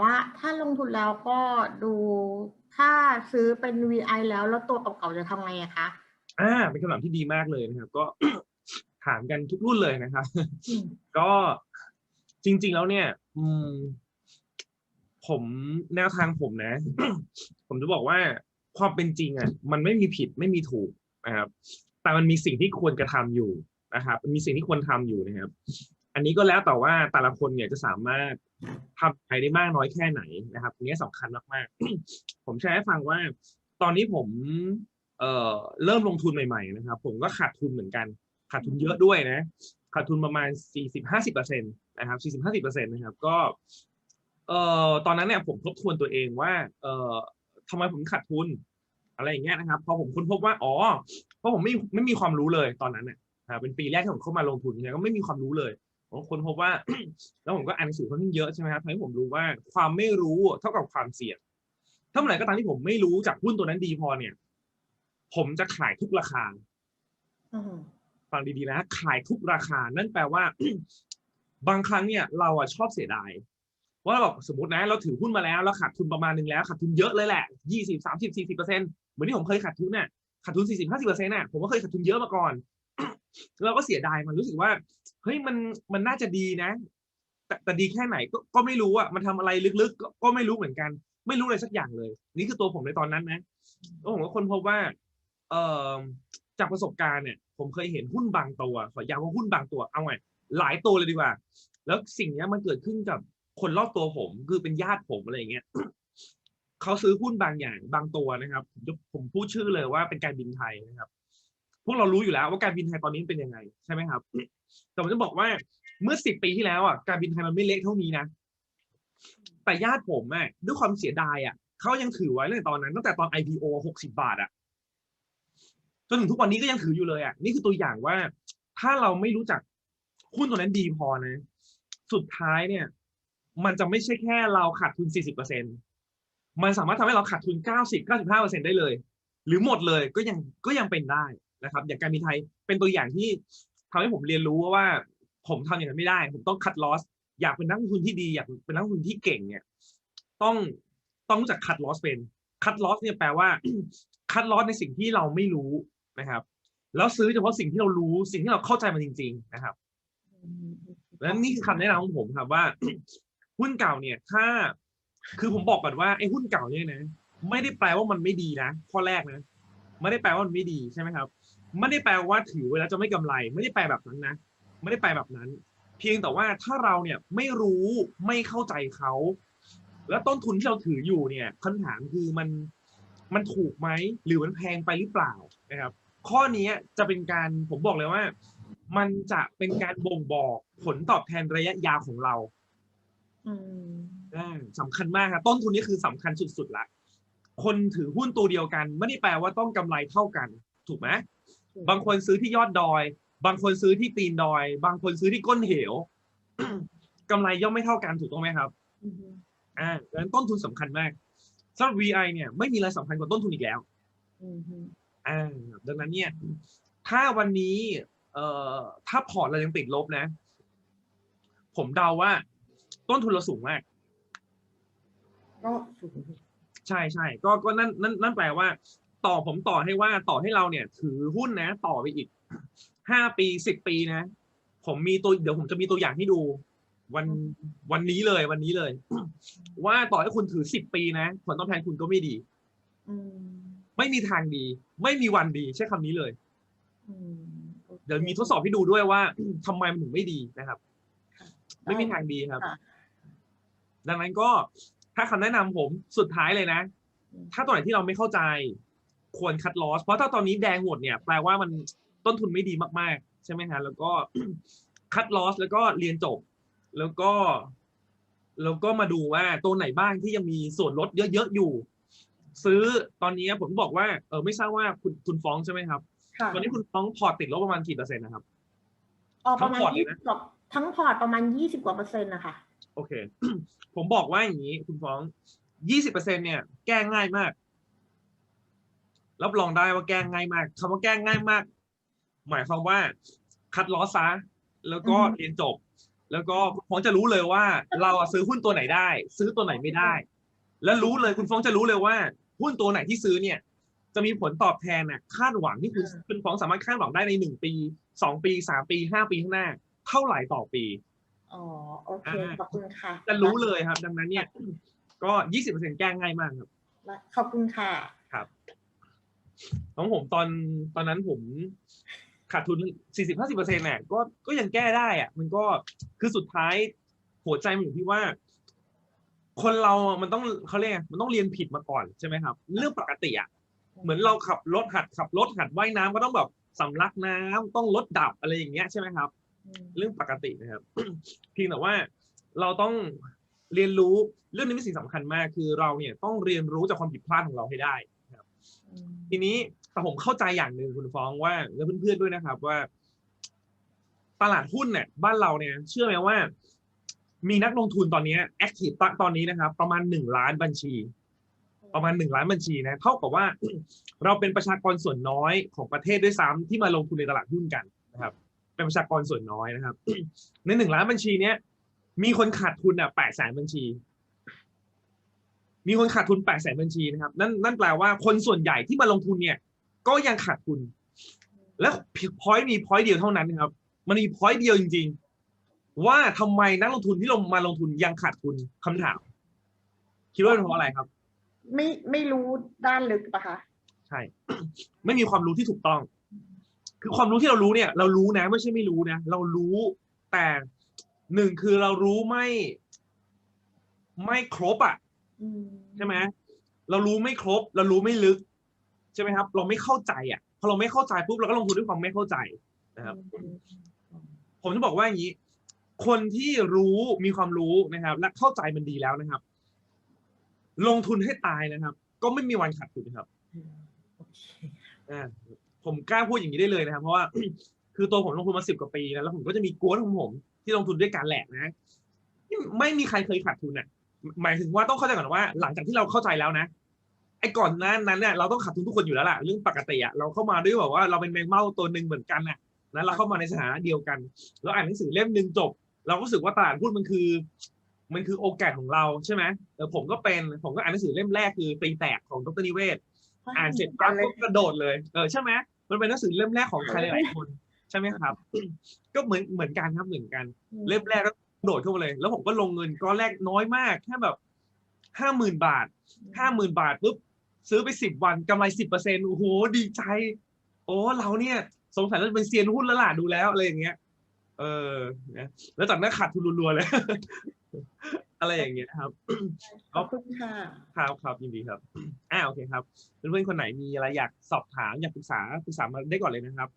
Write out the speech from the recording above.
ว่าถ้าลงทุนแล้วก็ดูถ้าซื้อเป็น VI แล้วแล้วตัวเก่าๆจะทำไงอะคะอ่าเป็นคำถามที่ดีมากเลยนะครับ ก็ถามกันทุกรุ่นเลยนะครับอืมก็จริง ๆ แล้วเนี่ย อืม ผมแนวทางผมนะ ผมจะบอกว่าความเป็นจริงอะ มันไม่มีผิดไม่มีถูกนะครับ แต่มันมีสิ่งที่ควรกระทำอยู่นะครับมันมีสิ่งที่ควรทำอยู่นะครับ อันนี้ก็แล้วแต่ว่าแต่ละคนเนี่ยจะสามารถ ทำไปได้มากน้อยแค่ไหนนะครับอันนี้สำคัญมากๆ ผมแชร์ให้ฟังว่า ตอนนี้ผมเอ่อเริ่มลงทุนใหม่ ๆ นะครับ ผมก็ขาดทุนเหมือนกัน ขาดทุนเยอะด้วยนะ ขาดทุนประมาณสี่สิบห้าสิบเปอร์เซ็นตนะครับสี่สิบห้าสิบเปอร์เซ็นตนะครับ ก็เอ่อตอนนั้นเนี่ยผมทบทวนตัวเองว่าเอ่อทำไมผมขาดทุน อะไรอย่างเงี้ยนะครับ พอผมค้นพบว่าอ๋อเพราะผมไม่ไม่มีความรู้เลยตอนนั้นเนี่ยเป็นปีแรกที่ผมเข้ามาลงทุนเนี่ยก็ไม่มีความรู้เลย ผมค้นพบว่า แล้วผมก็อ่านหนังสือค่อนข้างเยอะใช่ไหมครับทำให้ผมรู้ว่าความไม่รู้เท่ากับความเสี่ยงถ้าเมื่อไหร่ก็ตามที่ผมไม่รู้จากหุ้นตัวนั้นดีพอเนี่ย ผมจะขายทุกราคาอืมฟังดีๆนะขายทุกราคา นั่นแปลว่า บางครั้งเนี่ย เราอะชอบเสียดายว่าเราแบบสมมตินะเราถือหุ้นมาแล้วเราขาดทุนประมาณหนึงแล้วขาดทุนเยอะเลยแหละยี่สิบสามสิบสี่สิบเปอร์เซ็นเหมือนที่ผมเคยขาดทุนน่ะขาดทุนสี่สิบห้าสิบเปอร์เซ็นต์น่ะผมก็เคยขาดทุนเยอะมาก่อน เราก็เสียดายมันรู้สึกว่า เฮ้ยมันมันน่าจะดีนะ แต่แต่ดีแค่ไหนก็ก็ไม่รู้อะมันทำอะไรลึกๆก็ก็ไม่รู้เหมือนกัน ไม่รู้อะไรสักอย่างเลย นี่คือตัวผมในตอนนั้นนะแล้วผมก็ค้นพบว่า เอ่อจากประสบการณ์เนี่ย ผมเคยเห็นหุ้นบางตัวขอย้ำว่าหุ้นบางตัว เอาไงหลายตัวเลยดีกว่า แล้วสิ่งนี้มันเกิดขึ้นกับคนรอบตัวผม คือเป็นญาติผมอะไรอย่างเงี้ยเขาซื้อหุ้นบางอย่างบางตัวนะครับผมผมพูดชื่อเลยว่าเป็นการบินไทยนะครับ พวกเรารู้อยู่แล้วว่าการบินไทยตอนนี้เป็นยังไงใช่ไหมครับ แต่ผมจะบอกว่าเมื่อสิบปีที่แล้วอะการบินไทยมันไม่เล็กเท่านี้นะ แต่ญาติผมอะด้วยความเสียดายอะเขายังถือไว้ตั้งแต่ตอนนั้นตั้งแต่ตอน IPO หกสิบาทอะจนถึงทุกวันนี้ก็ยังถืออยู่เลยอะนี่คือตัวอย่างว่า ถ้าเราไม่รู้จักหุ้นตัวนั้นดีพอนะ สุดท้ายเนี่ย มันจะไม่ใช่แค่เราขาดทุน40%มันสามารถทำให้เราขาดทุน90 95%ได้เลย หรือหมดเลยก็ยังก็ยังเป็นได้ นะครับ อย่างการบินไทยเป็นตัวอย่างที่ทำให้ผมเรียนรู้ว่าผมทำอย่างนั้นไม่ได้ ผมต้องคัดลอส อยากเป็นนักลงทุนที่ดี อยากเป็นนักลงทุนที่เก่งเนี่ยต้องต้องรู้จักคัดลอสเป็นคัดลอสเนี่ยแปลว่าคัดลอสในสิ่งที่เราไม่รู้นะครับแล้วซื้อเฉพาะสิ่งที่เรารู้สิ่งที่เราเข้าใจมันจริง ๆ นะครับแล้วนี่คือคำแนะนำของผมครับว่า หุ้นเก่าเนี่ย ถ้า คือผมบอกก่อนว่าไอ้หุ้นเก่าเนี่ยนะไม่ได้แปลว่ามันไม่ดีนะข้อแรกนะไม่ได้แปลว่ามันไม่ดีใช่ไหมครับ ไม่ได้แปลว่าถือไว้แล้วจะไม่กำไร ไม่ได้แปลแบบนั้นนะ ไม่ได้แปลแบบนั้น เพียงแต่ว่าถ้าเราเนี่ยไม่รู้ไม่เข้าใจเขา แล้วต้นทุนที่เราถืออยู่เนี่ยคำถามคือมันมันถูกไหมหรือมันแพงไปหรือเปล่านะครับ ข้อนี้จะเป็นการผมบอกเลยว่า มันจะเป็นการบ่งบอกผลตอบแทนระยะยาวของเราอืมอ่าสำคัญมากครับต้นทุนนี่คือสำคัญสุดๆละคนถือหุ้นตัวเดียวกัน ไม่ได้แปลว่าต้องกำไรเท่ากัน ถูกไหม บางคนซื้อที่ยอดดอย บางคนซื้อที่ตีนดอย บางคนซื้อที่ก้นเหวกำไรย่อมไม่เท่ากันถูกต้องไหมครับอืมอ่าดังนั้นต้นทุนสำคัญมากสำหรับ VI เนี่ยไม่มีอะไรสำคัญกว่าต้นทุนอีกแล้วอืมอืมอ่าดังนั้นเนี่ย ถ้าวันนี้ เอ่อถ้าพอร์ตเรายังติดลบนะ ผมเดาว่า ต้นทุนเราสูงมาก ก็สูงใช่ใช่ก็ก็นั่นนั่นนั่นแปลว่า ต่อผมต่อให้ว่าต่อให้เราเนี่ย ถือหุ้นนะ ต่อไปอีกห้าปีสิบปีนะ ผมมีตัวเดี๋ยวผมจะมีตัวอย่างให้ดู วันวันนี้เลยวันนี้เลย ว่าต่อให้คุณถือสิบปีนะผลตอบแทนคุณก็ไม่ดีอืมไม่มีทางดี ไม่มีวันดีใช้คำนี้เลยอืมโอคเดี๋ยวมีทดสอบให้ดูด้วยว่าทำไมมันถึงไม่ดีนะครับค่ะไม่มีทางดีครับค่ะดังนั้นก็ถ้าคำแนะนำผมสุดท้ายเลยนะอืมถ้าตัวไหนที่เราไม่เข้าใจ ควรคัดลอส เพราะถ้าตอนนี้แดงหมดเนี่ยแปลว่ามันต้นทุนไม่ดีมากๆ ใช่ไหมฮะแล้วก็คัดลอสแล้วก็เรียนจบ แล้วก็ แล้วก็มาดูว่าตัวไหนบ้างที่ยังมีส่วนลดเยอะๆอยู่ ซื้อตอนนี้ผมบอกว่าเออไม่ทราบว่าคุณคุณฟ้องใช่ไหมครับค่ะตอนนี้คุณฟ้องพอร์ตติดลบประมาณกี่เปอร์เซ็นต์นะครับออกประมาณทั้งพอร์ตเลยยี่นะสิบกว่าทั้งพอร์ตประมาณยี่สิบกว่าเปอร์เซ็นต์นะคะโอเค ผมบอกว่าอย่างนี้คุณฟ้องยี่สิบเปอร์เซ็นเนี่ย แก้ง่ายมาก รับรองได้ว่าแก้ง่ายมากคำว่าแก้ง่ายมาก หมายความว่า คัดลอสซะแล้วก็อือฮึเรียนจบ แล้วก็คุณฟ้องจะรู้เลยว่า เราอะซื้อหุ้นตัวไหนได้ ซื้อตัวไหนไม่ได้ แล้วรู้เลยคุณฟ้องจะรู้เลยว่า หุ้นตัวไหนที่ซื้อเนี่ย จะมีผลตอบแทนน่ะคาดหวังที่คุณคุณฟ้องสามารถคาดหวังได้ในหนึ่งปีสองปีสามปีห้าปีข้างหน้า เท่าไหร่ต่อปีอ๋อโอเคอ่าขอบคุณค่ะ จะรู้เลยครับ ดังนั้นเนี่ย ก็ยี่สิบเปอร์เซ็นแก้ง่ายมากครับ ขอบคุณค่ะครับ ของผมตอนตอนนั้นผมขาดทุนสี่สิบห้าสิบเปอร์เซ็นต์เนี่ยก็ก็ยังแก้ได้อะมันก็คือสุดท้ายหัวใจมันอยู่ที่ว่า คนเรามันต้องเขาเรียกไงมันต้องเรียนผิดมาก่อนใช่ไหมครับ เรื่องปกติอะเหมือนเราขับรถหัดขับรถหัดว่ายน้ำก็ต้องแบบสำลักน้ำต้องลดดับอะไรอย่างเงี้ยใช่ไหมครับ เรื่องปกตินะครับเพียงแต่ว่าเราต้องเรียนรู้เรื่องนี้เป็นสิ่งสำคัญมาก คือเราเนี่ยต้องเรียนรู้จากความผิดพลาดของเราให้ได้ ทีนี้แต่ผมเข้าใจอย่างหนึ่งคุณฟ้องว่า และเพื่อนๆด้วยนะครับว่า ตลาดหุ้นเนี่ยบ้านเราเนี่ยเชื่อไหมว่า มีนักลงทุนตอนนี้แอคทีฟตอนนี้นะครับ ประมาณหนึ่งล้านบัญชี ประมาณหนึ่งล้านบัญชีนะเท่ากับว่า เราเป็นประชากรส่วนน้อยของประเทศด้วยซ้ำที่มาลงทุนในตลาดหุ้นกันนะครับ เป็นประชากรส่วนน้อยนะครับ ในหนึ่งล้านบัญชีเนี้ยมีคนขาดทุนอะแปดแสนบัญชี มีคนขาดทุนแปดแสนบัญชีนะครับ นั่นนั่นแปลว่าคนส่วนใหญ่ที่มาลงทุนเนี่ย ก็ยังขาดทุน แล้วพอยต์มีพอยต์เดียวเท่านั้นนะครับ มันมีพอยต์เดียวจริง ๆ ว่าทำไมนักลงทุนที่ลงมาลงทุนยังขาดทุนคำถาม คิดว่าเป็นเพราะอะไรครับ ไม่ไม่รู้ด้านลึกปะคะใช่ ไม่มีความรู้ที่ถูกต้อง คือความรู้ที่เรารู้เนี่ย เรารู้นะไม่ใช่ไม่รู้นะเรารู้แต่หนึ่งคือเรารู้ไม่ ไม่ครบอะอืม ใช่ไหมเรารู้ไม่ครบ เรารู้ไม่ลึก ใช่ไหมครับ เราไม่เข้าใจอะพอเราไม่เข้าใจปุ๊บเราก็ลงทุนด้วยความไม่เข้าใจนะครับ ผมจะบอกว่าอย่างนี้ คนที่รู้มีความรู้นะครับ และเข้าใจมันดีแล้วนะครับ ลงทุนให้ตายนะครับ ก็ไม่มีวันขาดทุนนะครับโอเคอ่าผมกล้าพูดอย่างนี้ได้เลยนะครับ เพราะว่าคือตัวผมลงทุนมาสิบกว่าปีนะแล้วผมก็จะมีกวนของผม ที่ลงทุนด้วยกันแหละนะไม่มีใครเคยขาดทุนอะ หมายถึงว่าต้องเข้าใจก่อนว่า หลังจากที่เราเข้าใจแล้วนะไอ้ก่อนหนั้นนั้นเนี่ยเราต้องขาดทุนทุกคนอยู่แล้วล่ะเรื่องปกติอะเราเข้ามาด้วยแบบว่าเราเป็นแมงเม่าตัวหนึ่งเหมือนกันน่ะนะเราเข้ามาในสถานะเดียวกัน เราอ่านหนังสือเล่มหนึ่งจบ เราก็รู้สึกว่าตลาดหุ้นมันคือ มันคือโอกาสของเราใช่ไหมเออผมก็เป็นผมก็อ่านหนังสือเล่มแรกคือตีแตกของดรนิเวศ อ่านเสร็จปั๊บก็กระโดดเลยเออใช่ไหมมันเป็นหนังสือเล่มแรกของใครหลายๆคนใช่ไหมครับ ก็เหมือนเหมือนกันครับเหมือนกัน เล่มแรกก็ โดดเข้ามาเลย แล้วผมก็ลงเงินก้อนแรกน้อยมากแค่แบบห้าหมื่นบาทห้าหมื่นบาทปุ๊บซื้อไปสิบวันกำไรสิบเปอร์เซ็นโอ้โหดีใจ โอ้เราเนี่ย สงสัยเราจะเป็นเซียนหุ้นแล้วล่ะดูแล้วอะไรอย่างเงี้ย เออนะแล้วจากนั้นขาดทุนรัวๆเลย อะไรอย่างเงี้ยครับขอบคุณค่ะครับครับยินดีครับอ่าโอเคครับเพื่อนๆคนไหนมีอะไรอยากสอบถามอยากปรึกษาปรึกษามาได้ก่อนเลยนะครับ